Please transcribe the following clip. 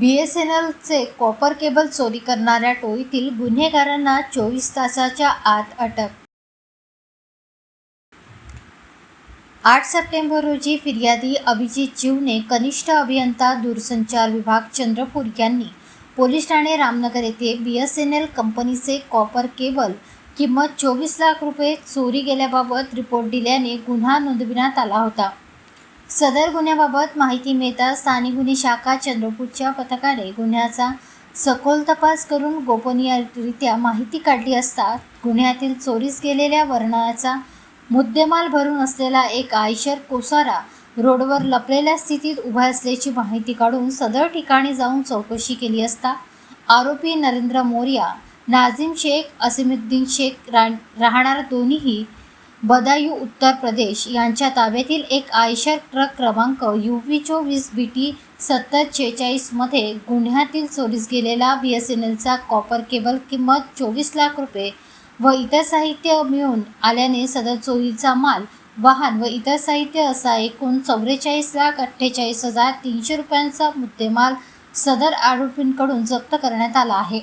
बी S N एलचे copper cable चोरी करणाऱ्या टोळीतील गुन्हेगारांना चोवीस तासाच्या आत अटक. आठ सप्टेंबर रोजी फिर्यादी अभिजित जीवने कनिष्ठ अभियंता दूरसंचार विभाग चंद्रपूर यांनी पोलीस ठाणे रामनगर येथे बी एस एन एल कंपनीचे कॉपर केबल किंमत चोवीस लाख रुपये चोरी गेल्याबाबत रिपोर्ट दिल्याने गुन्हा नोंदविण्यात आला होता. सदर गुन्ह्याबाबत माहिती मिळता स्थानिक गुन्हे शाखा चंद्रपूरच्या पथकाने गुन्ह्याचा सखोल तपास करून गोपनीयरित्या माहिती काढली असता गुन्ह्यातील चोरीस गेलेल्या वर्णाचा मुद्देमाल भरून असलेला एक आयशर कोसारा रोडवर लपलेल्या स्थितीत उभा असल्याची माहिती काढून सदर ठिकाणी जाऊन चौकशी केली असता आरोपी नरेंद्र मोर्या नाझिम शेख असिमुद्दीन शेख रा राहणार दोन्हीही बदायू उत्तर प्रदेश यांच्या ताब्यातील एक आयशर ट्रक क्रमांक यू व्ही चोवीस बी टी सत्तर शेहेचाळीसमध्ये गुन्ह्यातील चोरीस गेलेला बी एस एन एलचा कॉपर केबल किंमत चोवीस लाख रुपये व इतर साहित्य मिळून आल्याने सदर चोरीचा माल वाहन व इतर साहित्य असा एकूण चौवेचाळीस लाख अठ्ठेचाळीस हजार तीनशे रुपयांचा मुद्देमाल सदर आरोपींकडून जप्त करण्यात आला आहे.